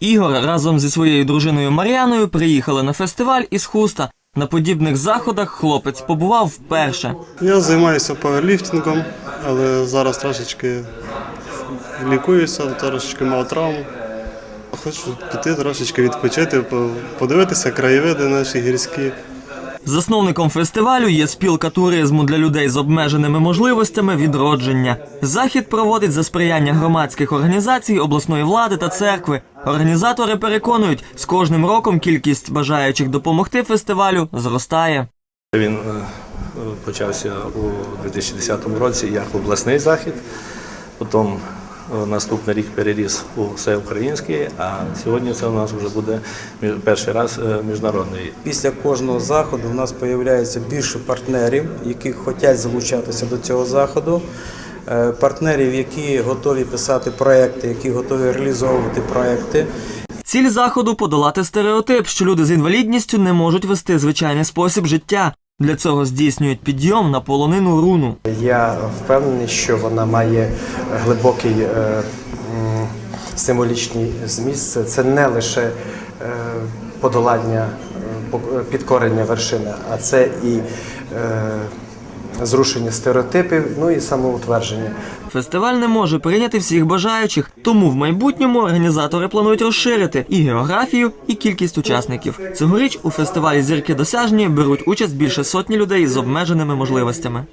Ігор разом зі своєю дружиною Мар'яною приїхали на фестиваль із хуста. На подібних заходах хлопець побував вперше. Я займаюся паверліфтингом, але зараз трошечки лікуюся, трошечки мав травму. Хочу піти трошечки відпочити, по- подивитися краєвиди наші гірські. Засновником фестивалю є спілка туризму для людей з обмеженими можливостями відродження. Захід проводить за сприяння громадських організацій, обласної влади та церкви. Організатори переконують, з кожним роком кількість бажаючих допомогти фестивалю зростає. Він е, почався у 2010 році як обласний захід, потім е, наступний рік переріс у всеукраїнський, а сьогодні це у нас вже буде перший раз е, міжнародний. Після кожного заходу в нас з'являється більше партнерів, які хочуть залучатися до цього заходу. Е, Партнерів, які готові писати проекти, які готові реалізовувати проекти. Ціль заходу подолати стереотип, що люди з інвалідністю не можуть вести звичайний спосіб життя. Для цього здійснюють підйом на полонину руну. Я впевнений, що вона має глибокий е, символічний зміст. Це не лише е, подолання е, підкорення вершини, а це і е, зрушення стереотипів, ну і самоутвердження. Фестиваль не може прийняти всіх бажаючих, тому в майбутньому організатори планують розширити і географію, і кількість учасників. Цьогоріч у фестивалі зірки досяжні беруть участь більше сотні людей з обмеженими можливостями.